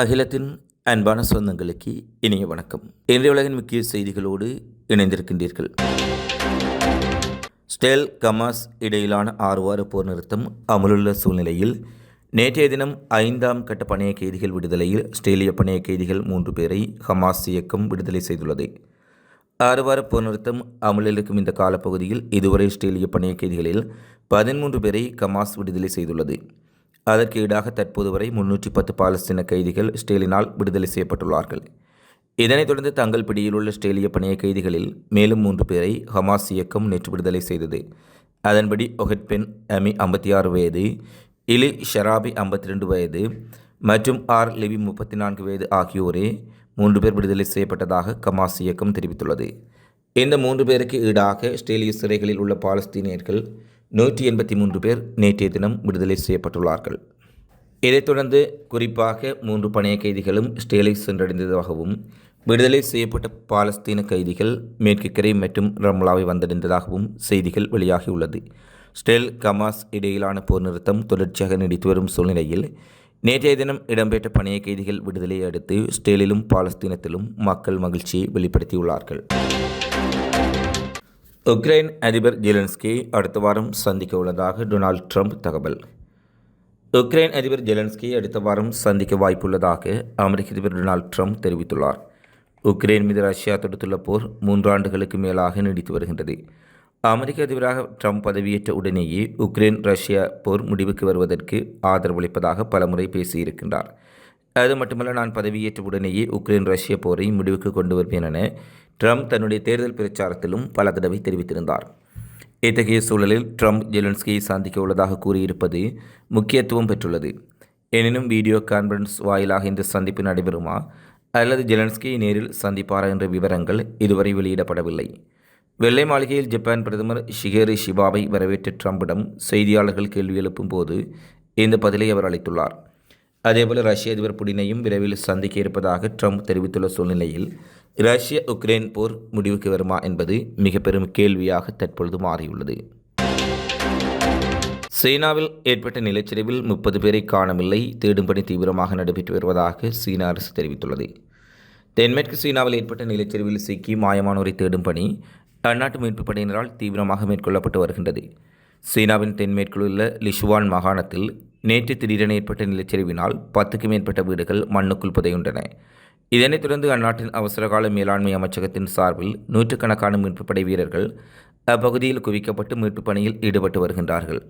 அகிலத்தின் அன்பான சொந்தங்களுக்கு இனிய வணக்கம். இன்றைய உலகின் முக்கிய செய்திகளோடு இணைந்திருக்கின்றீர்கள். ஸ்டெல் கமாஸ் இடையிலான ஆறு வார போர் நிறுத்தம் அமலுள்ள சூழ்நிலையில் நேற்றைய தினம் ஐந்தாம் கட்ட பணைய கைதிகள் விடுதலையில் ஆஸ்திரேலிய பணைய கைதிகள் மூன்று பேரை ஹமாஸ் இயக்கம் விடுதலை செய்துள்ளது. ஆறு வார போர் நிறுத்தம் அமலில் இருக்கும் இந்த காலப்பகுதியில் இதுவரை ஆஸ்திரேலிய பணைய கைதிகளில் பதிமூன்று பேரை ஹமாஸ் விடுதலை செய்துள்ளது. அதற்கு ஈடாக தற்போது வரை முன்னூற்றி பத்து பாலஸ்தீன கைதிகள் ஸ்டேலினால் விடுதலை செய்யப்பட்டுள்ளார்கள். இதனைத் தொடர்ந்து தங்கள் பிடியில் உள்ள ஸ்டேலிய பணைய கைதிகளில் மேலும் மூன்று பேரை ஹமாஸ் இயக்கம் நேற்று விடுதலை செய்தது. அதன்படி ஒஹெட்பென் அமி ஐம்பத்தி ஆறு வயது இலி ஷராபி ஐம்பத்தி ரெண்டு வயது மற்றும் ஆர் லிவி முப்பத்தி நான்கு வயது ஆகியோரே மூன்று பேர் விடுதலை செய்யப்பட்டதாக ஹமாஸ் இயக்கம் தெரிவித்துள்ளது. இந்த மூன்று பேருக்கு ஈடாக ஸ்டேலிய சிறைகளில் உள்ள பாலஸ்தீனியர்கள் நூற்றி எண்பத்தி மூன்று பேர் நேற்றைய தினம் விடுதலை செய்யப்பட்டுள்ளார்கள். இதைத் தொடர்ந்து குறிப்பாக மூன்று பணைய கைதிகளும் ஸ்டேலை சென்றடைந்ததாகவும் விடுதலை செய்யப்பட்ட பாலஸ்தீன கைதிகள் மேற்கு கரை மற்றும் ரம்லாவை வந்தடைந்ததாகவும் செய்திகள் வெளியாகியுள்ளது. ஸ்டெல் கமாஸ் இடையிலான போர் நிறுத்தம் தொடர்ச்சியாக நீடித்து வரும் சூழ்நிலையில் நேற்றைய தினம் இடம்பெற்ற பணைய கைதிகள் விடுதலையை அடுத்து ஸ்டேலிலும் பாலஸ்தீனத்திலும் மக்கள் மகிழ்ச்சியை வெளிப்படுத்தியுள்ளார்கள். உக்ரைன் அதிபர் ஜெலன்ஸ்கி அடுத்த வாரம் சந்திக்க உள்ளதாக டொனால்ட் ட்ரம்ப் தகவல். உக்ரைன் அதிபர் ஜெலன்ஸ்கி அடுத்த வாரம் சந்திக்க வாய்ப்புள்ளதாக அமெரிக்க அதிபர் டொனால்ட் ட்ரம்ப் தெரிவித்துள்ளார். உக்ரைன் மீது ரஷ்யா தொடுத்துள்ள போர் மூன்றாண்டுகளுக்கு மேலாக நீடித்து வருகின்றது. அமெரிக்க அதிபராக ட்ரம்ப் பதவியேற்ற உடனேயே உக்ரைன் ரஷ்யா போர் முடிவுக்கு வருவதற்கு ஆதரவளிப்பதாக பலமுறை பேசியிருக்கின்றார். அது மட்டுமல்ல நான் பதவியேற்ற உடனேயே உக்ரைன் ரஷ்ய போரை முடிவுக்கு கொண்டு வருவேன் என ட்ரம்ப் தன்னுடைய தேர்தல் பிரச்சாரத்திலும் பல தடவை தெரிவித்திருந்தார். இத்தகைய சூழலில் ட்ரம்ப் ஜெலன்ஸ்கியை சந்திக்க உள்ளதாக கூறியிருப்பது முக்கியத்துவம் பெற்றுள்ளது. எனினும் வீடியோ கான்ஃபரன்ஸ் வாயிலாக இந்த சந்திப்பு நடைபெறுமா? அல்லது ஜெலன்ஸ்கியை நேரில் சந்திப்பாரா என்ற விவரங்கள் இதுவரை வெளியிடப்படவில்லை. வெள்ளை மாளிகையில் ஜப்பான் பிரதமர் ஷிகேரி ஷிபாவை வரவேற்ற ட்ரம்பிடம் செய்தியாளர்கள் கேள்வி எழுப்பும் போது இந்த பதிலை அவர் அளித்துள்ளார். அதேபோல் ரஷ்ய அதிபர் புடினையும் விரைவில் சந்திக்க இருப்பதாக ட்ரம்ப் தெரிவித்துள்ள சூழ்நிலையில் ரஷ்ய உக்ரைன் போர் முடிவுக்கு வருமா என்பது மிக பெரும் கேள்வியாக தற்பொழுது மாறியுள்ளது. சீனாவில் ஏற்பட்ட நிலச்சரிவில் முப்பது பேரை காணவில்லை. தேடும் பணி தீவிரமாக நடைபெற்று வருவதாக சீன அரசு தெரிவித்துள்ளது. தென்மேற்கு சீனாவில் ஏற்பட்ட நிலச்சரிவில் சிக்கி மாயமானோரை தேடும் பணி அந்நாட்டு மீட்புப் படையினரால் தீவிரமாக மேற்கொள்ளப்பட்டு வருகின்றது. சீனாவின் தென்மேற்கில் உள்ள லிஷுவான் மாகாணத்தில் நேற்று திடீரென ஏற்பட்ட நிலச்சரிவினால் பத்துக்கும் மேற்பட்ட வீடுகள் மண்ணுக்குள் புதையுண்டன இதனைத் தொடர்ந்து அந்நாட்டின் அவசரகால மேலாண்மை அமைச்சகத்தின் சார்பில் நூற்றுக்கணக்கான மீட்புப் படை வீரர்கள் அப்பகுதியில் குவிக்கப்பட்டு மீட்புப் பணியில் ஈடுபட்டு வருகின்றார்கள்.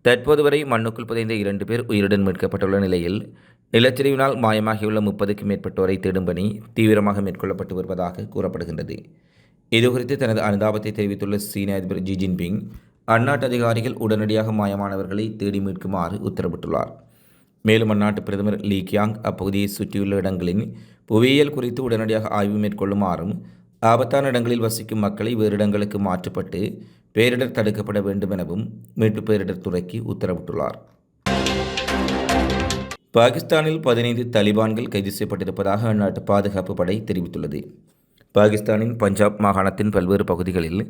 தற்போது வரை மண்ணுக்குள் புதைந்த இரண்டு பேர் உயிருடன் மீட்கப்பட்டுள்ள நிலையில் நிலச்சரிவினால் மாயமாகியுள்ள முப்பதுக்கும் மேற்பட்டோரை தேடும் பணி தீவிரமாக மேற்கொள்ளப்பட்டு வருவதாக கூறப்படுகின்றது. இதுகுறித்து தனது அனுதாபத்தை தெரிவித்துள்ள சீன அதிபர் ஜி ஜின்பிங் அந்நாட்டு அதிகாரிகள் உடனடியாக மாயமானவர்களை தேடி மீட்குமாறு உத்தரவிட்டுள்ளார். மேலும் அந்நாட்டு பிரதமர் லீ கியாங் அப்பகுதியை சுற்றியுள்ள இடங்களின் புவியியல் குறித்து உடனடியாக ஆய்வு மேற்கொள்ளுமாறும் ஆபத்தான இடங்களில் வசிக்கும் மக்களை வேறு இடங்களுக்கு மாற்றப்பட்டு பேரிடர் தடுக்கப்பட வேண்டும் எனவும் மீட்பு பேரிடர் துறைக்கு உத்தரவிட்டுள்ளார். பாகிஸ்தானில் பதினைந்து தலிபான்கள் கைது செய்யப்பட்டிருப்பதாக அந்நாட்டு பாதுகாப்பு படை தெரிவித்துள்ளது. பாகிஸ்தானின் பஞ்சாப் மாகாணத்தின் பல்வேறு பகுதிகளில்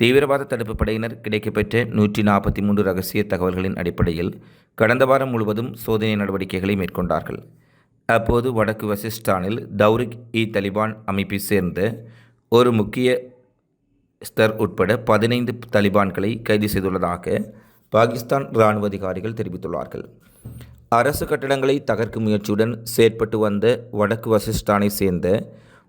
தீவிரவாத தடுப்பு படையினர் கிடைக்கப்பெற்ற நூற்றி நாற்பத்தி மூன்று ரகசிய தகவல்களின் அடிப்படையில் கடந்த வாரம் முழுவதும் சோதனை நடவடிக்கைகளை மேற்கொண்டார்கள். அப்போது வடக்கு வசிஸ்டானில் தௌரிக் இ தலிபான் அமைப்பை சேர்ந்த ஒரு முக்கிய ஸ்தர் உட்பட பதினைந்து தலிபான்களை கைது செய்துள்ளதாக பாகிஸ்தான் இராணுவ அதிகாரிகள் தெரிவித்துள்ளார்கள். அரசு கட்டடங்களை தகர்க்கும் முயற்சியுடன் செயற்பட்டு வந்த வடக்கு வசிஸ்தானை சேர்ந்த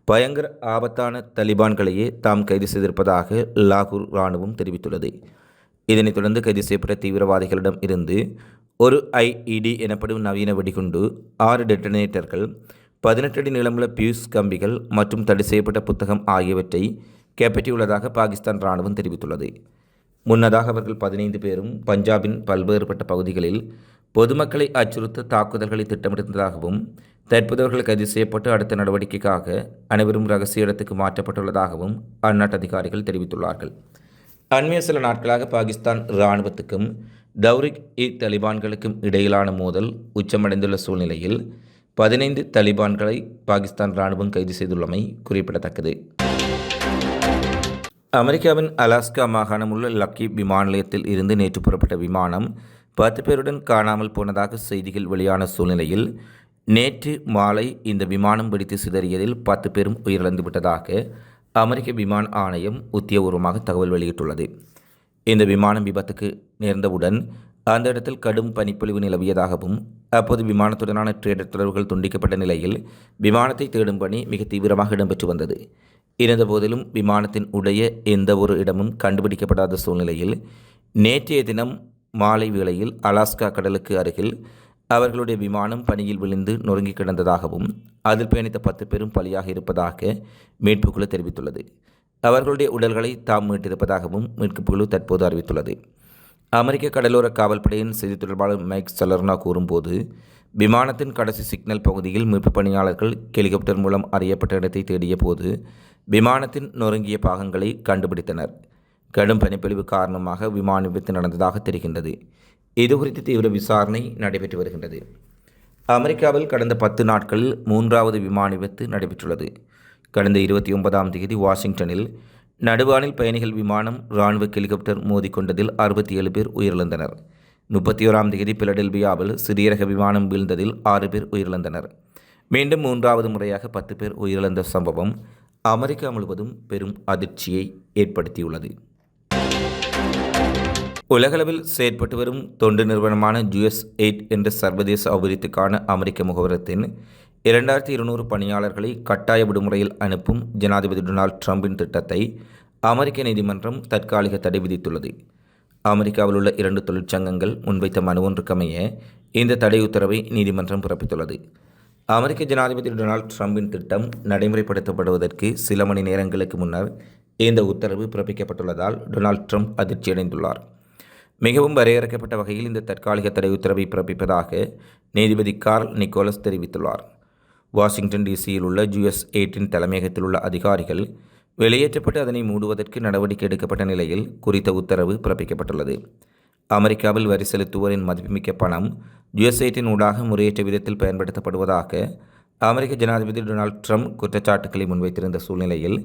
பயங்கர ஆபத்தான தலிபான்களையே தாம் கைது செய்திருப்பதாக லாகூர் இராணுவம் தெரிவித்துள்ளது. இதனைத் தொடர்ந்து கைது செய்யப்பட்ட தீவிரவாதிகளிடம் இருந்து ஒரு ஐஇடி எனப்படும் நவீன வெடிகுண்டு ஆறு டெட்டனேட்டர்கள் பதினெட்டு அடி நீளமுள்ள பியூஸ் கம்பிகள் மற்றும் தடை செய்யப்பட்ட புத்தகம் ஆகியவற்றை கைப்பற்றியுள்ளதாக பாகிஸ்தான் இராணுவம் தெரிவித்துள்ளது. முன்னதாக அவர்கள் பதினைந்து பேரும் பஞ்சாபின் பல்வேறுபட்ட பகுதிகளில் பொதுமக்களை அச்சுறுத்த தாக்குதல்களை திட்டமிட்டிருந்ததாகவும் தற்போதவர்கள் கைது செய்யப்பட்டு அடுத்த நடவடிக்கைக்காக அனைவரும் ரகசிய இடத்துக்கு மாற்றப்பட்டுள்ளதாகவும் அந்நாட்டு அதிகாரிகள் தெரிவித்துள்ளார்கள். அண்மைய சில நாட்களாக பாகிஸ்தான் இராணுவத்துக்கும் தௌரிக் இ தலிபான்களுக்கும் இடையிலான மோதல் உச்சமடைந்துள்ள சூழ்நிலையில் பதினைந்து தலிபான்களை பாகிஸ்தான் இராணுவம் கைது செய்துள்ளமை குறிப்பிடத்தக்கது. அமெரிக்காவின் அலாஸ்கா மாகாணம் உள்ள லக்கி விமான நிலையத்தில் இருந்து நேற்று புறப்பட்ட விமானம் பத்து பேருடன் காணாமல் போனதாக செய்திகள் வெளியான சூழ்நிலையில் நேற்று மாலை இந்த விமானம் வெடித்து சிதறியதில் பத்து பேரும் உயிரிழந்து விட்டதாக அமெரிக்க விமான ஆணையம் உத்தியபூர்வமாக தகவல் வெளியிட்டுள்ளது. இந்த விமானம் விபத்துக்கு நேர்ந்தவுடன் அந்த இடத்தில் கடும் பனிப்பொழிவு நிலவியதாகவும் அப்போது விமானத்துடனான ட்ரேடர் தொடர்புகள் துண்டிக்கப்பட்ட நிலையில் விமானத்தை தேடும் பணி மிக தீவிரமாக இடம்பெற்று வந்தது. இருந்தபோதிலும் விமானத்தின் உடைய எந்த ஒரு இடமும் கண்டுபிடிக்கப்படாத சூழ்நிலையில் நேற்றைய தினம் மாலை வேளையில் அலாஸ்கா கடலுக்கு அருகில் அவர்களுடைய விமானம் பணியில் விழுந்து நொறுங்கி கிடந்ததாகவும் அதில் பயணித்த பத்து பேரும் பலியாக இருப்பதாக மீட்புக்குழு தெரிவித்துள்ளது. அவர்களுடைய உடல்களை தாம் மீட்டிருப்பதாகவும் மீட்புக் குழு தற்போது அறிவித்துள்ளது. அமெரிக்க கடலோர காவல்படையின் செய்தி தொடர்பாளர் மைக் சலர்னா கூறும்போது விமானத்தின் கடைசி சிக்னல் பகுதியில் மீட்பு பணியாளர்கள் ஹெலிகாப்டர் மூலம் அறியப்பட்ட இடத்தை தேடிய போது விமானத்தின் நொறுங்கிய பாகங்களை கண்டுபிடித்தனர். கடும் பனிப்பொழிவு காரணமாக விமான விபத்து நடந்ததாக தெரிகின்றது. இது குறித்து தீவிர விசாரணை நடைபெற்று வருகின்றது. அமெரிக்காவில் கடந்த பத்து நாட்களில் மூன்றாவது விமான விபத்து நடைபெற்றுள்ளது. கடந்த இருபத்தி ஒன்பதாம் தேதி வாஷிங்டனில் நடுவானில் பயணிகள் விமானம் இராணுவ ஹெலிகாப்டர் மோதிக்கொண்டதில் அறுபத்தி ஏழு பேர் உயிரிழந்தனர். முப்பத்தி ஓராம் தேதி பிலடெல்பியாவில் சிறிய ரக விமானம் வீழ்ந்ததில் ஆறு பேர் உயிரிழந்தனர். மீண்டும் மூன்றாவது முறையாக பத்து பேர் உயிரிழந்த சம்பவம் அமெரிக்கா முழுவதும் பெரும் அதிர்ச்சியை ஏற்படுத்தியுள்ளது. உலகளவில் செயற்பட்டு வரும் தொண்டு நிறுவனமான ஜிஎஸ் எயிட் என்ற சர்வதேச அபிவிருத்திக்கான அமெரிக்க முகவரத்தின் இரண்டாயிரத்தி இருநூறு பணியாளர்களை கட்டாய விடுமுறையில் அனுப்பும் ஜனாதிபதி டொனால்ட் ட்ரம்பின் திட்டத்தை அமெரிக்க நீதிமன்றம் தற்காலிக தடை விதித்துள்ளது. அமெரிக்காவில் உள்ள இரண்டு தொழிற்சங்கங்கள் முன்வைத்த மனு ஒன்றுக்கமைய இந்த தடை உத்தரவை நீதிமன்றம் பிறப்பித்துள்ளது. அமெரிக்க ஜனாதிபதி டொனால்ட் ட்ரம்பின் திட்டம் நடைமுறைப்படுத்தப்படுவதற்கு சில மணி நேரங்களுக்கு முன்னர் இந்த உத்தரவு பிறப்பிக்கப்பட்டுள்ளதால் டொனால்ட் ட்ரம்ப் அதிர்ச்சியடைந்துள்ளார். மிகவும் வரையறுக்கப்பட்ட வகையில் இந்த தற்காலிக தடை உத்தரவை பிறப்பிப்பதாக நீதிபதி கார்ல் நிக்கோலஸ் தெரிவித்துள்ளார். வாஷிங்டன் டிசியில் உள்ள ஜுஎஸ் எயிட்டின் தலைமையகத்தில் உள்ள அதிகாரிகள் வெளியேற்றப்பட்டு அதனை மூடுவதற்கு நடவடிக்கை எடுக்கப்பட்ட நிலையில் குறித்த உத்தரவு பிறப்பிக்கப்பட்டுள்ளது. அமெரிக்காவில் வரி செலுத்துவோரின் மதிப்புமிக்க பணம் யுஎஸ் எயிட்டின் ஊடாக முறையற்ற விதத்தில் பயன்படுத்தப்படுவதாக அமெரிக்க ஜனாதிபதி டொனால்ட் ட்ரம்ப் குற்றச்சாட்டுக்களை முன்வைத்திருந்த சூழ்நிலையில்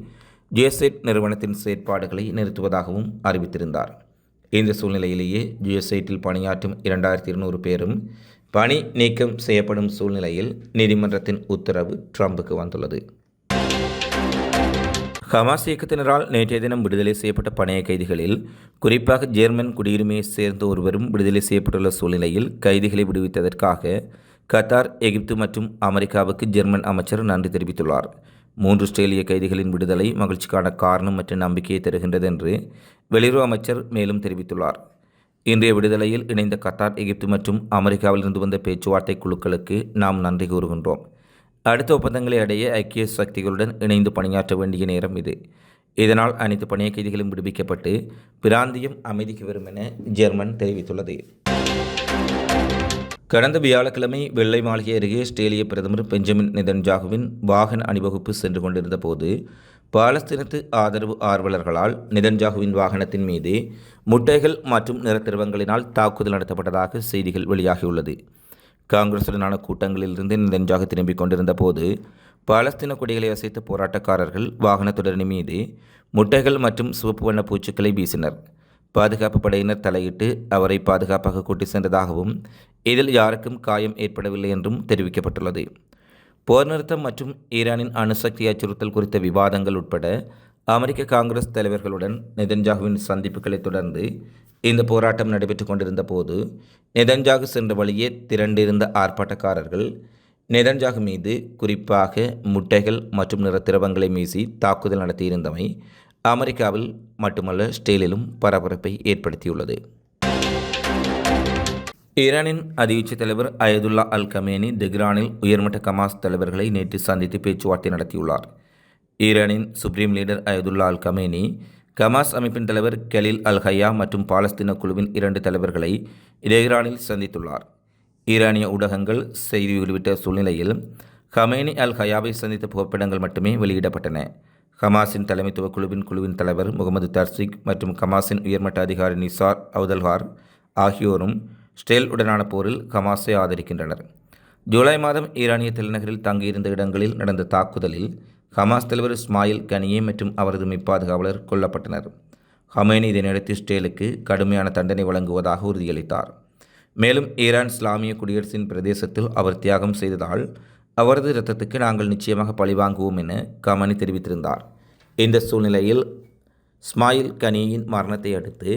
ஜிஎஸ்ஐட் நிறுவனத்தின் செயற்பாடுகளை நிறுத்துவதாகவும் அறிவித்திருந்தார். இந்த சூழ்நிலையிலேயே ஜிஎஸ்ஐட்டில் பணியாற்றும் இரண்டாயிரத்தி இருநூறு பேரும் பணி நீக்கம் செய்யப்படும் சூழ்நிலையில் நீதிமன்றத்தின் உத்தரவு ட்ரம்புக்கு வந்துள்ளது. ஹமாஸ் இயக்கத்தினரால் நேற்றைய தினம் விடுதலை செய்யப்பட்ட பணைய கைதிகளில் குறிப்பாக ஜெர்மன் குடியுரிமையை சேர்ந்த ஒருவரும் விடுதலை செய்யப்பட்டுள்ள சூழ்நிலையில் கைதிகளை விடுவித்ததற்காக கத்தார் எகிப்து மற்றும் அமெரிக்காவுக்கு ஜெர்மன் அமைச்சர் நன்றி தெரிவித்துள்ளார். மூன்று ஆஸ்திரேலிய கைதிகளின் விடுதலை மகிழ்ச்சிக்கான காரணம் மற்றும் நம்பிக்கையை தருகின்றது என்று வெளியுறவு அமைச்சர் மேலும் தெரிவித்துள்ளார். இன்றைய விடுதலையில் இணைந்த கத்தார் எகிப்து மற்றும் அமெரிக்காவில் இருந்து வந்த பேச்சுவார்த்தை குழுக்களுக்கு நாம் நன்றி கூறுகின்றோம். அடுத்த ஒப்பந்தங்களை அடைய ஐக்கிய சக்திகளுடன் இணைந்து பணியாற்ற வேண்டிய நேரம் இது. இதனால் அனைத்து பணிய கைதிகளும் விடுவிக்கப்பட்டு பிராந்தியம் அமைதிக்கு வரும் என ஜெர்மன் தெரிவித்துள்ளது. கடந்த வியாழக்கிழமை வெள்ளை மாளிகை அருகே ஆஸ்திரேலிய பிரதமர் பெஞ்சமின் நிதன்ஜாகுவின் வாகன அணிவகுப்பு சென்று கொண்டிருந்த போது பாலஸ்தீனத்து ஆதரவு ஆர்வலர்களால் நிதன்ஜாகுவின் வாகனத்தின் மீது முட்டைகள் மற்றும் நிறத்திரவங்களினால் தாக்குதல் நடத்தப்பட்டதாக செய்திகள் வெளியாகியுள்ளது. காங்கிரசுடனான கூட்டங்களிலிருந்து நெஞ்சாக திரும்பிக் கொண்டிருந்த போது பாலஸ்தீன கொடிகளை அசைத்த போராட்டக்காரர்கள் வாகனத்துடனி மீது முட்டைகள் மற்றும் சிவப்பு வண்ண பூச்சுக்களை வீசினர். பாதுகாப்பு படையினர் தலையிட்டு அவரை பாதுகாப்பாக கூட்டி சென்றதாகவும் இதில் யாருக்கும் காயம் ஏற்படவில்லை என்றும் தெரிவிக்கப்பட்டுள்ளது. போர் நிறுத்தம் மற்றும் ஈரானின் அணுசக்தி அச்சுறுத்தல் குறித்த விவாதங்கள் உட்பட அமெரிக்க காங்கிரஸ் தலைவர்களுடன் நெதன்ஜாகுவின் சந்திப்புகளை தொடர்ந்து இந்த போராட்டம் நடைபெற்று கொண்டிருந்த போது நெதன்ஜாகு சென்ற வழியே திரண்டிருந்த ஆர்ப்பாட்டக்காரர்கள் நெதன்ஜாகு மீது குறிப்பாக முட்டைகள் மற்றும் நிறத்திரவங்களை மீசி தாக்குதல் நடத்தியிருந்தமை அமெரிக்காவில் மட்டுமல்ல ஸ்டேலிலும் பரபரப்பை ஏற்படுத்தியுள்ளது. ஈரானின் அதியுச்ச தலைவர் அயதுல்லா அல் கமேனி தெஹ்ரானில் உயர்மட்ட கமாஸ் தலைவர்களை நேற்று சந்தித்து பேச்சுவார்த்தை நடத்தியுள்ளார். ஈரானின் supreme leader Ayatollah Al Khamenei Hamas அமைப்பின் தலைவர் கலீல் அல் ஹையா மற்றும் பாலஸ்தீன குழுவின் இரண்டு தலைவர்களை தெஹ்ரானில் சந்தித்துள்ளார். ஈரானிய ஊடகங்கள் செய்தி வெளிவிட்ட சூழ்நிலையில் ஹமேனி அல் ஹயாவை சந்தித்த புகைப்படங்கள் மட்டுமே வெளியிடப்பட்டன. ஹமாஸின் தலைமைத்துவ குழுவின் குழுவின் தலைவர் முகமது தர்சிக் மற்றும் ஹமாஸின் உயர்மட்ட அதிகாரி நிசார் அவுதல்ஹார் ஆகியோரும் ஸ்டேல் உடனான போரில் ஹமாஸை ஆதரிக்கின்றனர். ஜூலை மாதம் ஈரானிய தலைநகரில் தங்கியிருந்த இடங்களில் நடந்த தாக்குதலில் ஹமாஸ் தலைவர் இஸ்மாயில் கனியே மற்றும் அவரது மெய்ப்பாதுகாவலர் கொல்லப்பட்டனர். ஹமேனி இதனையடுத்து ஸ்டேலுக்கு கடுமையான தண்டனை வழங்குவதாக உறுதியளித்தார். மேலும் ஈரான் இஸ்லாமிய குடியரசின் பிரதேசத்தில் அவர் தியாகம் செய்ததால் அவரது இரத்தத்துக்கு நாங்கள் நிச்சயமாக பழிவாங்குவோம் என கமனி தெரிவித்திருந்தார். இந்த சூழ்நிலையில் ஸ்மாயில் கனியின் மரணத்தை அடுத்து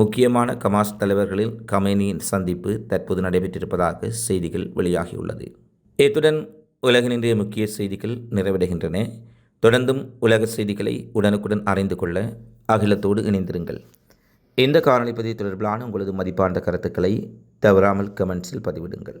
முக்கியமான கமாஸ் தலைவர்களில் கமேனியின் சந்திப்பு தற்போது நடைபெற்றிருப்பதாக செய்திகள் வெளியாகியுள்ளது. இத்துடன் உலகின் இன்றைய முக்கிய செய்திகள் நிறைவடைகின்றன. தொடர்ந்தும் உலக செய்திகளை உடனுக்குடன் அறிந்து கொள்ள அகிலத்தோடு இணைந்திருங்கள். இந்த காணொலி தொடர்பிலான உங்களது மதிப்பார்ந்த கருத்துக்களை தவறாமல் கமெண்ட்ஸில் பதிவிடுங்கள்.